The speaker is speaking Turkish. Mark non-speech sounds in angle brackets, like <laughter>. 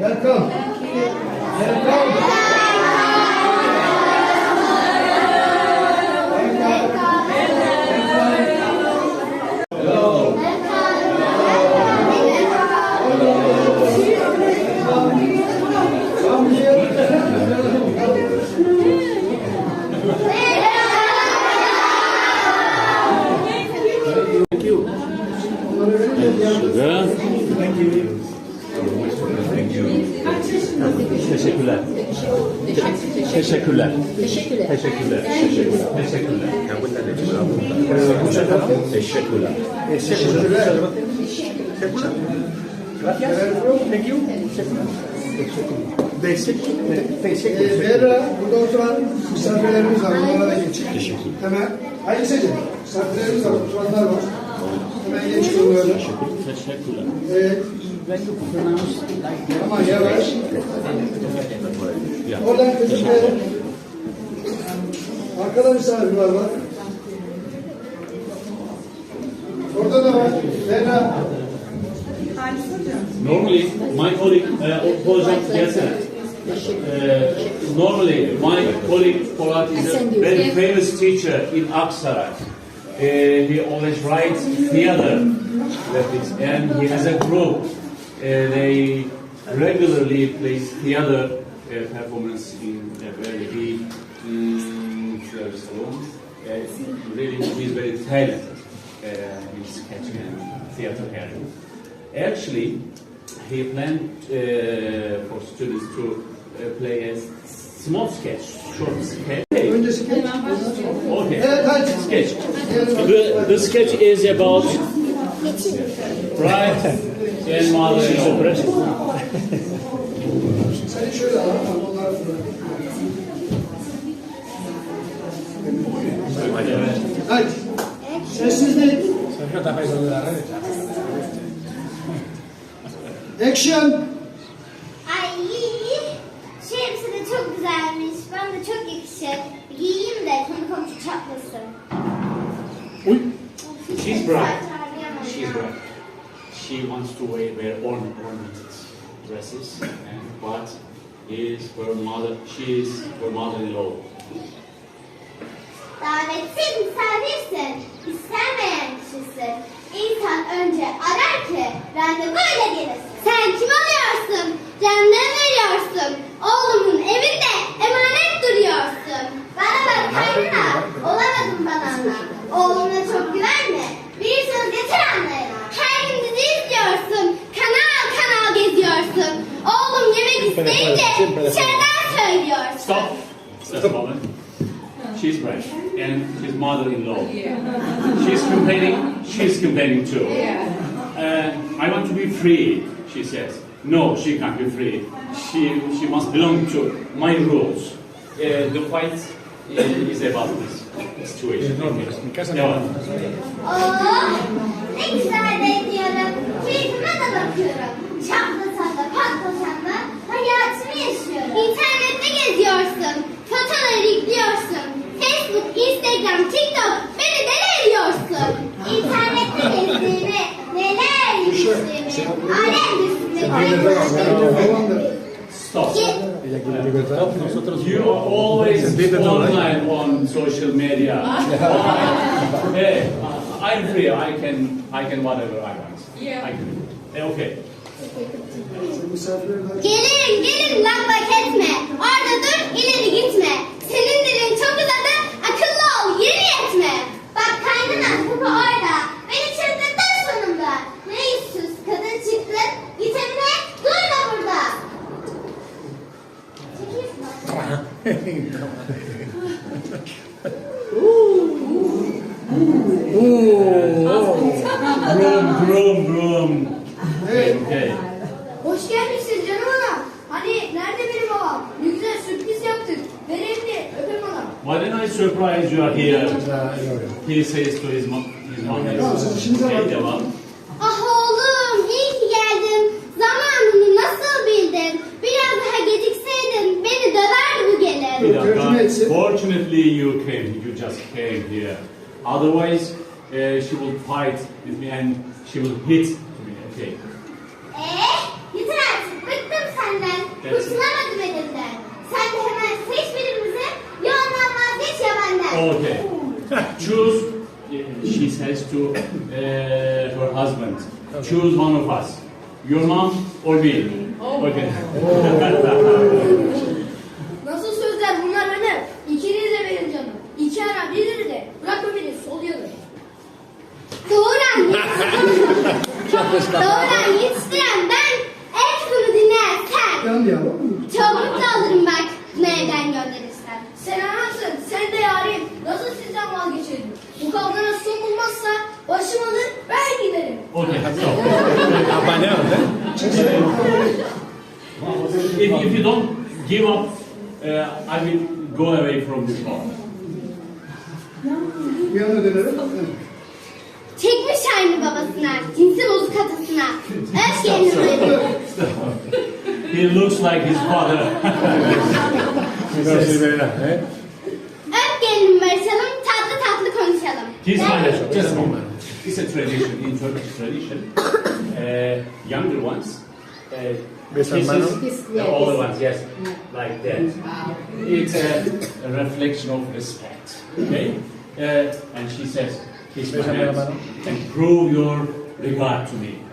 Welcome. Welcome. Come here. Teşekkürler. Teşekkürler. Teşekkürler. Teşekkürler. Teşekkürler. Teşekkürler. Teşekkürler. Ee, Vera, burada oturan misafirlerimiz var. Onlara da geç. Hemen. Hayır Seçin. Misafirlerimiz var. Oturanlar var. Hemen geç konuları. Teşekkürler. Ee, ama yavaş. Oradan küçüklerin. Arkada misafirler var. Orada da var. Vera. Normally, my colleague, uh, hocam gelsene. Uh, normally, my colleague Polat is a very famous teacher in Aksaray. Uh, he always writes theater and he has a group. Uh, they regularly play theater uh, performance in a very big um, theater salon. Uh, really, he's very talented uh, in sketch and theater area. Actually, he planned uh, for students to uh, play a small sketch, short sketch. Öncesi geç. Okay. Evet hadi. Sketch. The, the sketch is about right mother in Seni şöyle al. Onlar Hadi. Sessizlik. Action. Ay elbise de çok güzelmiş. Bana da çok yakışır. Giyeyim de konu komşu çatlasın. Uy. She's de bright. Right. She wants to wear, wear ornament, ornamented dresses, and, but is her mother. She is her mother-in-law. Davetsiz misafirsin. İstenmeyen kişisin. İnsan önce arar ki randevu ile gelir. Sen kim alıyorsun? Canını veriyorsun. Oğlumun evinde emanet isteyince dışarıdan söylüyorsun. Stop. Just a moment. She's French, and she's mother-in-law. She's complaining. She's complaining too. Uh, I want to be free, she says. No, she can't be free. She she must belong to my rules. Uh, the fight is, is about this situation. Devam. Oh, Stop. You are always online on social media. <laughs> hey, I'm free. I can I can whatever I want. Yeah. I can. Eh, Okay. Gelin gelin lak etme. Orada dur ileri gitme. Senin Broom, broom. Hey. Okay. Hoş gelmişsin canım anam. Hani nerede benim babam? Ne güzel sürpriz yaptık. Verelim öpeyim anam. Why didn't I surprise you are here? He says to his mom. His mom. Şimdi devam. expensive. Fortunately, you came. You just came here. Otherwise, uh, she would fight with me and she would hit me. Okay. Eee, yeter artık. Bıktım senden. That's it. Kurtulamadım hemen seç birimizi. Ya ondan vazgeç ya. Okay. <laughs> Choose. She says to uh, her husband, choose one of us, your mom or me. Oh. Okay. Oh. <laughs> yetiştiren. Doğuran yetiştiren ben. Et bunu dinleyen sen. Yandı ya. Çok mutlu olurum bak evden gönderirsen. Sen anasın, sen de yarim. Nasıl sizden vazgeçerim? Bu kavgana son bulmazsa başım alır ben giderim. Okay, so. <laughs> <laughs> if, if you don't give up, uh, I will go away from this hall. Yana dönelim. Çekmiş aynı babasına, cinsi bozuk adasına. Öf kendini. He looks like his father. Öf gelin barışalım, tatlı tatlı konuşalım. Kiss Ben- my leg. Just a moment. It's a tradition in Turkish tradition. <coughs> Uh, younger ones uh, kisses the older ones. Yes, like that. It's a, a reflection of respect. Okay, uh, and she says, "Kiss my hands and prove your regard to me."